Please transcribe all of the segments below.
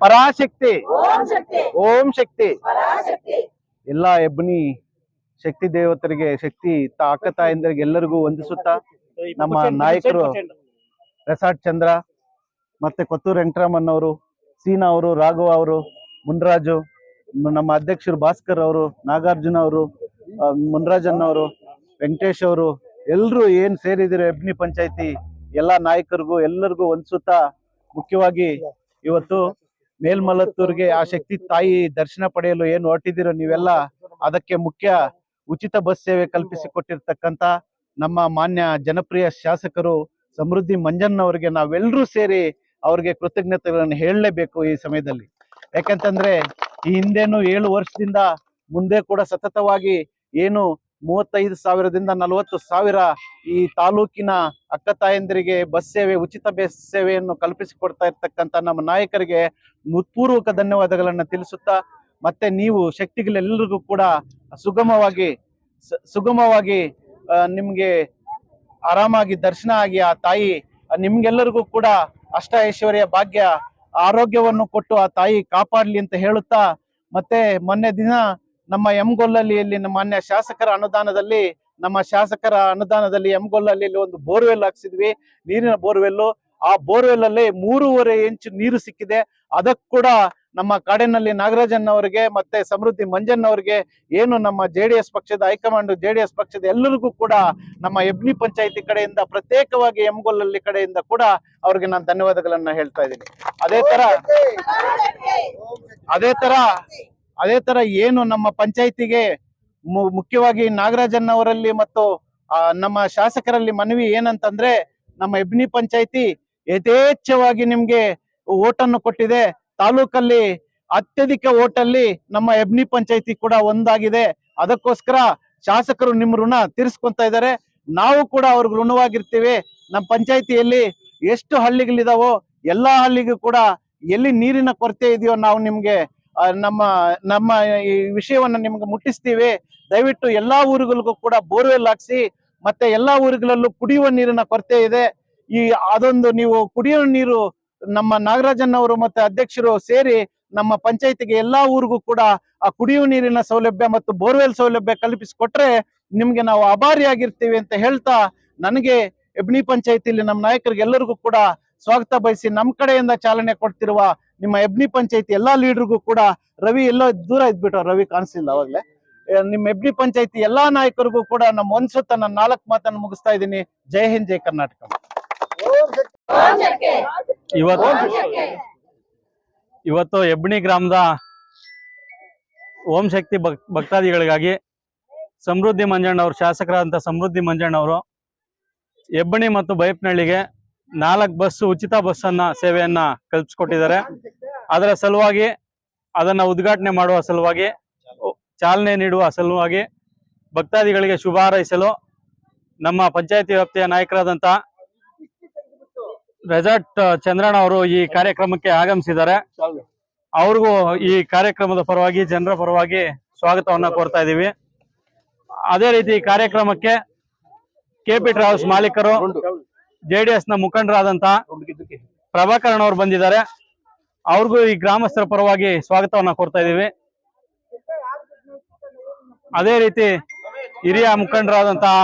ಪರಾಶಕ್ತಿ. ಓಂ ಶಕ್ತಿ. ಎಲ್ಲ ಎಬ್ಬನಿ ಶಕ್ತಿ ದೇವತರಿಗೆ ಶಕ್ತಿ ತಾಕ ಅಕ್ಕ ತಾಯಂದರಿಗೆ ಎಲ್ಲರಿಗೂ ವಂದಿಸುತ್ತಾ ನಮ್ಮ ನಾಯಕರು ರೆಸಾರ್ಟ್ ಚಂದ್ರ ಮತ್ತೆ ಕೊತ್ತೂರು ವೆಂಕಟರಾಮನ್ ಅವರು ಸೀನಾ ಅವರು ರಾಘವ ಅವರು ಮುನ್ರಾಜು ನಮ್ಮ ಅಧ್ಯಕ್ಷರು ಭಾಸ್ಕರ್ ಅವರು ನಾಗಾರ್ಜುನ ಅವರು ಮುನ್ರಾಜನ್ ಅವರು ವೆಂಕಟೇಶ್ ಅವರು ಎಲ್ಲರೂ ಏನ್ ಸೇರಿದಿರೋ ಎಬ್ನಿ ಪಂಚಾಯತಿ ಎಲ್ಲಾ ನಾಯಕರಿಗೂ ಎಲ್ಲರಿಗೂ ವಂದಿಸುತ್ತಾ ಮುಖ್ಯವಾಗಿ ಇವತ್ತು ಮೇಲ್ಮಲತ್ತೂರ್ಗೆ ಆ ಶಕ್ತಿ ತಾಯಿ ದರ್ಶನ ಪಡೆಯಲು ಏನು ಹೊರಟಿದ್ದೀರೋ ನೀವೆಲ್ಲ ಅದಕ್ಕೆ ಮುಖ್ಯ ಉಚಿತ ಬಸ್ ಸೇವೆ ಕಲ್ಪಿಸಿಕೊಟ್ಟಿರ್ತಕ್ಕಂಥ ನಮ್ಮ ಮಾನ್ಯ ಜನಪ್ರಿಯ ಶಾಸಕರು ಸಮೃದ್ಧಿ ಮಂಜನ್ ಅವರಿಗೆ ನಾವೆಲ್ಲರೂ ಸೇರಿ ಅವರಿಗೆ ಕೃತಜ್ಞತೆಗಳನ್ನು ಹೇಳಲೇಬೇಕು ಈ ಸಮಯದಲ್ಲಿ. ಯಾಕಂತಂದ್ರೆ ಈ ಹಿಂದೇನು ಏಳು ವರ್ಷದಿಂದ ಮುಂದೆ ಕೂಡ ಸತತವಾಗಿ ಏನು ಮೂವತ್ತೈದು ಸಾವಿರದಿಂದ ನಲವತ್ತು ಸಾವಿರ ಈ ತಾಲೂಕಿನ ಅಕ್ಕ ತಾಯಂದಿರಿಗೆ ಬಸ್ ಸೇವೆ, ಉಚಿತ ಬಸ್ ಸೇವೆಯನ್ನು ಕಲ್ಪಿಸಿಕೊಡ್ತಾ ಇರ್ತಕ್ಕಂಥ ನಮ್ಮ ನಾಯಕರಿಗೆ ಹೃತ್ಪೂರ್ವಕ ಧನ್ಯವಾದಗಳನ್ನು ತಿಳಿಸುತ್ತಾ, ಮತ್ತೆ ನೀವು ಶಕ್ತಿಗಳೆಲ್ಲರಿಗೂ ಕೂಡ ಸುಗಮವಾಗಿ ಸುಗಮವಾಗಿ ನಿಮಗೆ ಆರಾಮಾಗಿ ದರ್ಶನ ಆಗಿ ಆ ತಾಯಿ, ನಿಮ್ಗೆಲ್ಲರಿಗೂ ಕೂಡ ಅಷ್ಟ ಐಶ್ವರ್ಯ ಭಾಗ್ಯ, ಆರೋಗ್ಯವನ್ನು ಕೊಟ್ಟು ಆ ತಾಯಿ ಕಾಪಾಡಲಿ ಅಂತ ಹೇಳುತ್ತಾ, ಮತ್ತೆ ಮೊನ್ನೆ ದಿನ ನಮ್ಮ ಎಮ್ಗೊಲ್ಲಲ್ಲಿ ನಮ್ಮ ಮಾನ್ಯ ಶಾಸಕರ ಅನುದಾನದಲ್ಲಿ, ನಮ್ಮ ಶಾಸಕರ ಅನುದಾನದಲ್ಲಿ ಎಮ್ಗೊಲ್ಲಲ್ಲಿ ಒಂದು ಬೋರ್ವೆಲ್ ಹಾಕ್ಸಿದ್ವಿ. ನೀರಿನ ಬೋರ್ವೆಲ್ ಆ ಬೋರ್ವೆಲ್ ಅಲ್ಲಿ ಮೂರುವರೆ ಇಂಚು ನೀರು ಸಿಕ್ಕಿದೆ. ಅದಕ್ಕೆ ಕೂಡ ನಮ್ಮ ಕಾಡಿನಲ್ಲಿ ನಾಗರಾಜನ್ ಅವರಿಗೆ ಮತ್ತೆ ಸಮೃದ್ಧಿ ಮಂಜನ್ ಅವರಿಗೆ ಏನು ನಮ್ಮ ಜೆ ಡಿ ಎಸ್ ಪಕ್ಷದ high command, J D S ಪಕ್ಷದ ಎಲ್ಲರಿಗೂ ಕೂಡ ನಮ್ಮ ಎಬ್ನಿ ಪಂಚಾಯತಿ ಕಡೆಯಿಂದ ಪ್ರತ್ಯೇಕವಾಗಿ ಎಮ್ಗೊಲ್ಲಲ್ಲಿ ಕಡೆಯಿಂದ ಕೂಡ ಅವ್ರಿಗೆ ನಾನು ಧನ್ಯವಾದಗಳನ್ನ ಹೇಳ್ತಾ ಇದ್ದೀನಿ. ಅದೇ ತರ ಅದೇ ತರ ಅದೇ ತರ ಏನು ನಮ್ಮ ಪಂಚಾಯಿತಿಗೆ ಮುಖ್ಯವಾಗಿ ನಾಗರಾಜನ್ ಅವರಲ್ಲಿ ಮತ್ತು ನಮ್ಮ ಶಾಸಕರಲ್ಲಿ ಮನವಿ ಏನಂತಂದ್ರೆ ನಮ್ಮ ಎಬ್ನಿ ಪಂಚಾಯಿತಿ ಯಥೇಚ್ಛವಾಗಿ ನಿಮ್ಗೆ ಓಟನ್ನು ಕೊಟ್ಟಿದೆ. ತಾಲೂಕಲ್ಲಿ ಅತ್ಯಧಿಕ ಓಟಲ್ಲಿ ನಮ್ಮ ಎಬ್ನಿ ಪಂಚಾಯಿತಿ ಕೂಡ ಒಂದಾಗಿದೆ. ಅದಕ್ಕೋಸ್ಕರ ಶಾಸಕರು ನಿಮ್ಮ ಋಣ ತೀರಿಸ್ಕೊಂತ ಇದ್ದಾರೆ. ನಾವು ಕೂಡ ಅವ್ರಿಗೆ ಋಣವಾಗಿರ್ತೀವಿ. ನಮ್ಮ ಪಂಚಾಯಿತಿಯಲ್ಲಿ ಎಷ್ಟು ಹಳ್ಳಿಗಳಿದಾವೋ ಎಲ್ಲಾ ಹಳ್ಳಿಗೂ ಕೂಡ ಎಲ್ಲಿ ನೀರಿನ ಕೊರತೆ ಇದೆಯೋ ನಾವು ನಿಮ್ಗೆ ನಮ್ಮ ನಮ್ಮ ಈ ವಿಷಯವನ್ನು ನಿಮ್ಗೆ ಮುಟ್ಟಿಸ್ತೀವಿ. ದಯವಿಟ್ಟು ಎಲ್ಲಾ ಊರುಗಳಿಗೂ ಕೂಡ ಬೋರ್ವೆಲ್ ಹಾಕ್ಸಿ, ಮತ್ತೆ ಎಲ್ಲಾ ಊರುಗಳಲ್ಲೂ ಕುಡಿಯುವ ನೀರಿನ ಕೊರತೆ ಇದೆ. ಈ ಅದೊಂದು ನೀವು ಕುಡಿಯುವ ನೀರು ನಮ್ಮ ನಾಗರಾಜನ್ ಅವರು ಮತ್ತೆ ಅಧ್ಯಕ್ಷರು ಸೇರಿ ನಮ್ಮ ಪಂಚಾಯತಿಗೆ ಎಲ್ಲಾ ಊರಿಗೂ ಕೂಡ ಆ ಕುಡಿಯುವ ನೀರಿನ ಸೌಲಭ್ಯ ಮತ್ತು ಬೋರ್ವೆಲ್ ಸೌಲಭ್ಯ ಕಲ್ಪಿಸಿಕೊಟ್ರೆ ನಿಮ್ಗೆ ನಾವು ಆಭಾರಿಯಾಗಿರ್ತೀವಿ ಅಂತ ಹೇಳ್ತಾ, ನನಗೆ ಎಬ್ನಿ ಪಂಚಾಯತಿಲಿ ನಮ್ಮ ನಾಯಕರಿಗೆ ಎಲ್ಲರಿಗೂ ಕೂಡ ಸ್ವಾಗತ ಬಯಸಿ ನಮ್ಮ ಕಡೆಯಿಂದ ಚಾಲನೆ ಕೊಡ್ತಿರುವ ನಿಮ್ಮ ಎಬ್ನಿ ಪಂಚಾಯತಿ ಎಲ್ಲಾ ಲೀಡರ್ಗೂ ಕೂಡ ರವಿ ಎಲ್ಲೋ ದೂರ ಇದ್ಬಿಟ್ಟು ರವಿ ಕಾಣಿಸಿಲ್ಲ ಅವಾಗ್ಲೇ. ನಿಮ್ಮ ಎಬ್ನಿ ಪಂಚಾಯತಿ ಎಲ್ಲಾ ನಾಯಕರಿಗೂ ಕೂಡ ನಮ್ಮ ಒಂದ್ಸತ್ತ ನನ್ನ ನಾಲ್ಕು ಮಾತನ್ನು ಮುಗಿಸ್ತಾ ಇದ್ದೀನಿ. ಜೈ ಹಿಂದ್, ಜೈ ಕರ್ನಾಟಕ. ಇವತ್ತು ಇವತ್ತು ಹೆಬ್ಣಿ ಗ್ರಾಮದ ಓಂ ಶಕ್ತಿ ಭಕ್, ಭಕ್ತಾದಿಗಳಿಗಾಗಿ ಸಮೃದ್ಧಿ ಮಂಜಣ್ಣ ಅವರು ಶಾಸಕರಾದಂಥ ಸಮೃದ್ಧಿ ಮಂಜಣ್ಣ ಅವರು ಹೆಬ್ಬಣಿ ಮತ್ತು ಬೈಪ್ನಹಳ್ಳಿಗೆ ನಾಲ್ಕು ಬಸ್ ಉಚಿತ ಬಸ್ ಅನ್ನ ಸೇವೆಯನ್ನ ಕಲ್ಪಿಸ್ಕೊಟ್ಟಿದ್ದಾರೆ. ಅದರ ಸಲುವಾಗಿ ಅದನ್ನ ಉದ್ಘಾಟನೆ ಮಾಡುವ ಸಲುವಾಗಿ ಚಾಲನೆ ನೀಡುವ ಸಲುವಾಗಿ ಭಕ್ತಾದಿಗಳಿಗೆ ಶುಭ ಹಾರೈಸಲು ನಮ್ಮ ಪಂಚಾಯತಿ ವ್ಯಾಪ್ತಿಯ ನಾಯಕರಾದಂಥ ರೆಸಾರ್ಟ್ ಚಂದ್ರಣ್ಣ ಅವರು ಈ ಕಾರ್ಯಕ್ರಮಕ್ಕೆ ಆಗಮಿಸಿದ್ದಾರೆ. ಅವ್ರಿಗೂ ಈ ಕಾರ್ಯಕ್ರಮದ ಪರವಾಗಿ, ಜನರ ಪರವಾಗಿ ಸ್ವಾಗತವನ್ನ ಕೋರ್ತಾ ಇದ್ದೀವಿ. ಅದೇ ರೀತಿ ಕಾರ್ಯಕ್ರಮಕ್ಕೆ ಕೆಪಿ ಟ್ರಾವೆಲ್ಸ್ ಮಾಲೀಕರು ಜೆಡಿಎಸ್ನ ಮುಖಂಡರಾದಂತ ಪ್ರಭಾಕರಣ ಅವರು ಬಂದಿದ್ದಾರೆ. ಅವ್ರಿಗೂ ಈ ಗ್ರಾಮಸ್ಥರ ಪರವಾಗಿ ಸ್ವಾಗತವನ್ನ ಕೋರ್ತಾ ಇದ್ದೀವಿ. ಅದೇ ರೀತಿ ಹಿರಿಯ ಮುಖಂಡರಾದಂತಹ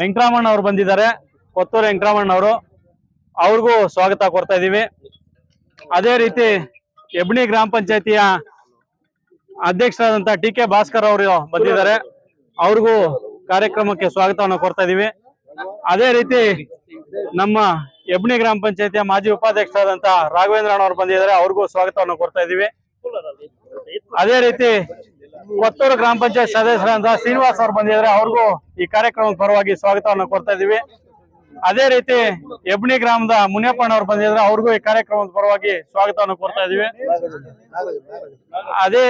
ವೆಂಕಟರಾಮಣ್ಣ ಅವರು ಬಂದಿದ್ದಾರೆ. ಕೊತ್ತೂರು ವೆಂಕಟರಾಮಣ್ಣ ಅವರು ಅವ್ರಿಗೂ ಸ್ವಾಗತ ಕೋರ್ತಾ ಇದ್ದೀವಿ. ಅದೇ ರೀತಿ ಎಬ್ಣಿ ಗ್ರಾಮ ಪಂಚಾಯತಿಯ ಅಧ್ಯಕ್ಷರಾದಂತಹ ಟಿ ಕೆ ಭಾಸ್ಕರ್ ಅವರು ಬಂದಿದ್ದಾರೆ. ಅವ್ರಿಗೂ ಕಾರ್ಯಕ್ರಮಕ್ಕೆ ಸ್ವಾಗತವನ್ನು ಕೋರ್ತಾ ಇದೀವಿ ಅದೇ ರೀತಿ ನಮ್ಮ ಎಬ್ಣಿ ಗ್ರಾಮ ಪಂಚಾಯತಿಯ ಮಾಜಿ ಉಪಾಧ್ಯಕ್ಷರಾದಂತ ರಾಘವೇಂದ್ರ ಅವರು ಬಂದಿದ್ದಾರೆ. ಅವ್ರಿಗೂ ಸ್ವಾಗತವನ್ನು ಕೊಡ್ತಾ ಇದೀವಿ ಅದೇ ರೀತಿ ಕೊತ್ತೂರು ಗ್ರಾಮ ಪಂಚಾಯತ್ ಸದಸ್ಯರಾದಂತಹ ಶ್ರೀನಿವಾಸ್ ಅವರು ಬಂದಿದ್ದಾರೆ. ಅವ್ರಿಗೂ ಈ ಕಾರ್ಯಕ್ರಮದ ಪರವಾಗಿ ಸ್ವಾಗತವನ್ನು ಕೊಡ್ತಾ ಇದೀವಿ ಅದೇ ರೀತಿ ಎಬ್ಣಿ ಗ್ರಾಮದ ಮುನಿಯಪ್ಪಣ್ಣ ಅವರು ಬಂದಿದ್ದಾರೆ. ಅವ್ರಿಗೂ ಈ ಕಾರ್ಯಕ್ರಮದ ಪರವಾಗಿ ಸ್ವಾಗತವನ್ನು ಕೊಡ್ತಾ ಇದೀವಿ ಅದೇ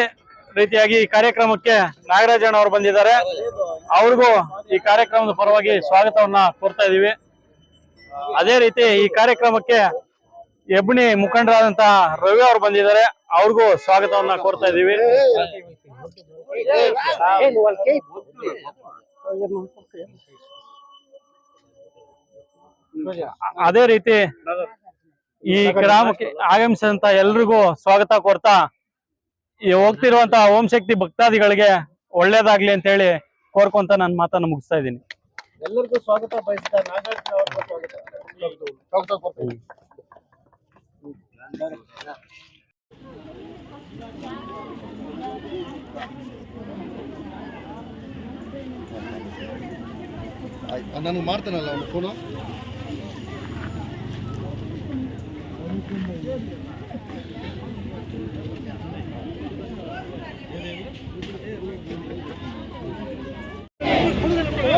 ರೀತಿಯಾಗಿ ಈ ಕಾರ್ಯಕ್ರಮಕ್ಕೆ ನಾಗರಾಜಣ್ಣ ಅವರು ಬಂದಿದ್ದಾರೆ. ಅವ್ರಿಗೂ ಈ ಕಾರ್ಯಕ್ರಮದ ಪರವಾಗಿ ಸ್ವಾಗತವನ್ನ ಕೊಡ್ತಾ ಇದೀವಿ ಅದೇ ರೀತಿ ಈ ಕಾರ್ಯಕ್ರಮಕ್ಕೆ ಎಬ್ಬಣಿ ಮುಖಂಡರಾದಂತಹ ರವಿ ಅವರು ಬಂದಿದ್ದಾರೆ. ಅವ್ರಿಗೂ ಸ್ವಾಗತವನ್ನ ಕೋರ್ತಾ ಇದೀವಿ ಅದೇ ರೀತಿ ಈ ಗ್ರಾಮಕ್ಕೆ ಆಗಮಿಸಿದಂತ ಎಲ್ರಿಗೂ ಸ್ವಾಗತ ಕೋರ್ತಾ, ಈ ಹೋಗ್ತಿರುವಂತಹ ಓಂ ಶಕ್ತಿ ಭಕ್ತಾದಿಗಳಿಗೆ ಒಳ್ಳೇದಾಗ್ಲಿ ಅಂತ ಹೇಳಿ ಕೋರ್ಕೊಂತ ನಾನು ಮಾತನ್ನ ಮುಗಿಸ್ತಾ ಇದ್ದೀನಿ. ಎಲ್ಲರಿಗೂ ಸ್ವಾಗತ. ಬಯಸಿದ ನಾಗಾರ್ಜುನ ಅವ್ರಿಗೂ ಸ್ವಾಗತ. ನಾನು ಮಾಡ್ತೇನಲ್ಲ ಅವನು ಫೋನು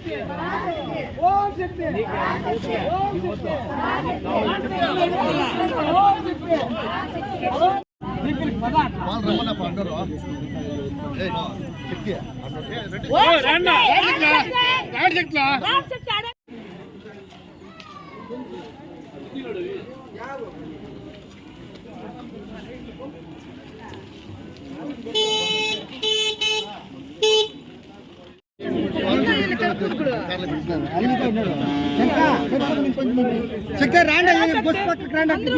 சக்தி ஓம் சக்தி ஓம் சக்தி ஓம் சக்தி రమణ పండరు Thank you. రాండి.